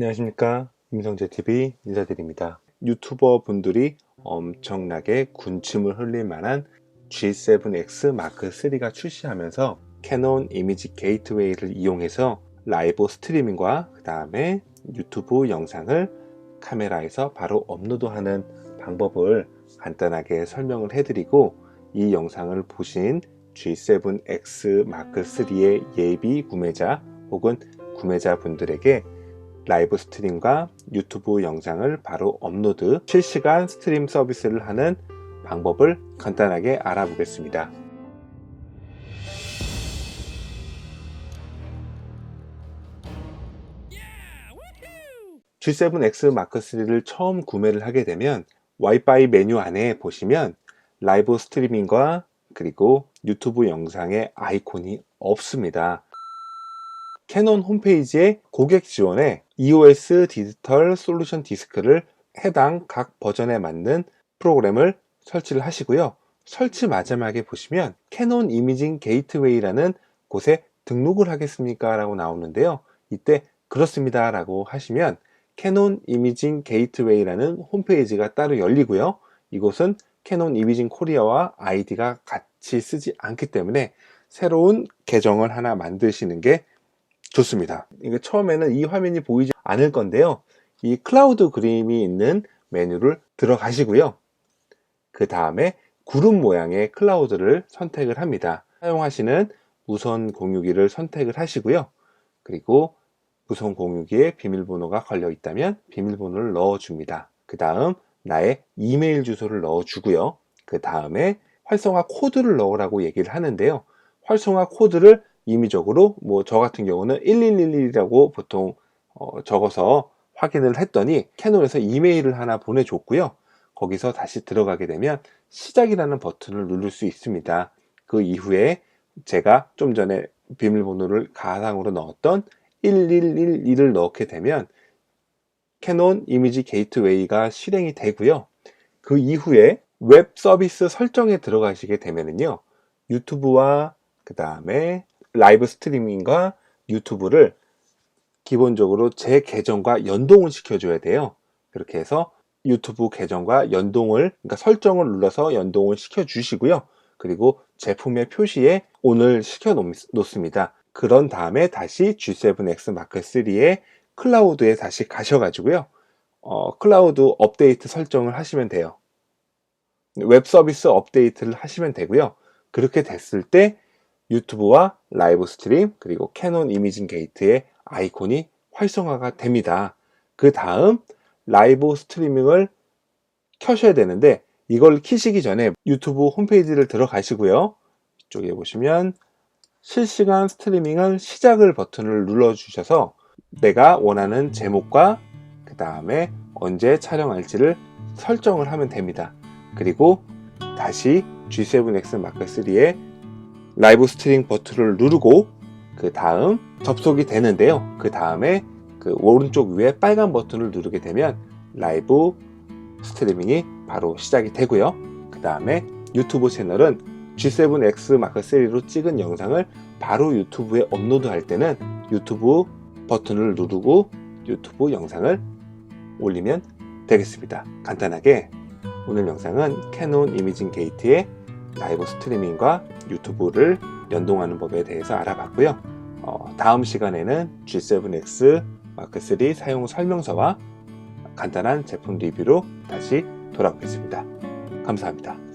안녕하십니까. 임성재TV 인사드립니다. 유튜버 분들이 엄청나게 군침을 흘릴 만한 G7X 마크 3가 출시하면서 캐논 이미지 게이트웨이를 이용해서 라이브 스트리밍과 그 다음에 유튜브 영상을 카메라에서 바로 업로드하는 방법을 간단하게 설명을 해드리고 이 영상을 보신 G7X 마크 3의 예비 구매자 혹은 구매자분들에게 라이브 스트림과 유튜브 영상을 바로 업로드, 실시간 스트림 서비스를 하는 방법을 간단하게 알아보겠습니다. G7X 마크 3를 처음 구매를 하게 되면 와이파이 메뉴 안에 보시면 라이브 스트리밍과 그리고 유튜브 영상의 아이콘이 없습니다. 캐논 홈페이지에 고객 지원에 EOS 디지털 솔루션 디스크를 해당 각 버전에 맞는 프로그램을 설치를 하시고요. 설치 마지막에 보시면 캐논 이미징 게이트웨이라는 곳에 등록을 하겠습니까? 라고 나오는데요. 이때 그렇습니다. 라고 하시면 캐논 이미징 게이트웨이라는 홈페이지가 따로 열리고요. 이곳은 캐논 이미징 코리아와 아이디가 같이 쓰지 않기 때문에 새로운 계정을 하나 만드시는 게 좋습니다. 이게 처음에는 이 화면이 보이지 않을 건데요. 이 클라우드 그림이 있는 메뉴를 들어가시고요. 그 다음에 구름 모양의 클라우드를 선택을 합니다. 사용하시는 무선 공유기를 선택을 하시고요. 그리고 무선 공유기에 비밀번호가 걸려 있다면 비밀번호를 넣어줍니다. 그 다음 나의 이메일 주소를 넣어주고요. 그 다음에 활성화 코드를 넣으라고 얘기를 하는데요. 활성화 코드를 임의적으로 뭐 저 같은 경우는 1111이라고 보통 어 적어서 확인을 했더니 캐논에서 이메일을 하나 보내줬고요. 거기서 다시 들어가게 되면 시작이라는 버튼을 누를 수 있습니다. 그 이후에 제가 좀 전에 비밀번호를 가상으로 넣었던 1111을 넣게 되면 캐논 이미지 게이트웨이가 실행이 되고요. 그 이후에 웹 서비스 설정에 들어가시게 되면은요. 유튜브와 그 다음에 라이브 스트리밍과 유튜브를 기본적으로 제 계정과 연동을 시켜줘야 돼요. 그렇게 해서 유튜브 계정과 연동을, 그러니까 설정을 눌러서 연동을 시켜주시고요. 그리고 제품의 표시에 ON을 시켜 놓습니다. 그런 다음에 다시 G7X 마크 3의 클라우드에 다시 가셔가지고요. 어, 클라우드 업데이트 설정을 하시면 돼요. 웹 서비스 업데이트를 하시면 되고요. 그렇게 됐을 때 유튜브와 라이브 스트림 그리고 캐논 이미징 게이트의 아이콘이 활성화가 됩니다. 그 다음 라이브 스트리밍을 켜셔야 되는데 이걸 키시기 전에 유튜브 홈페이지를 들어가시고요. 이쪽에 보시면 실시간 스트리밍은 시작을 버튼을 눌러 주셔서 내가 원하는 제목과 그 다음에 언제 촬영할지를 설정을 하면 됩니다. 그리고 다시 G7X 마크 3의 라이브 스트리밍 버튼을 누르고 그 다음 접속이 되는데요. 그 다음에 그 오른쪽 위에 빨간 버튼을 누르게 되면 라이브 스트리밍이 바로 시작이 되고요. 그 다음에 유튜브 채널은 G7X 마크 3로 찍은 영상을 바로 유튜브에 업로드할 때는 유튜브 버튼을 누르고 유튜브 영상을 올리면 되겠습니다. 간단하게 오늘 영상은 캐논 이미징 게이트의 라이브 스트리밍과 유튜브를 연동하는 법에 대해서 알아봤고요. 어, 다음 시간에는 G7X 마크 3 사용 설명서와 간단한 제품 리뷰로 다시 돌아오겠습니다. 감사합니다.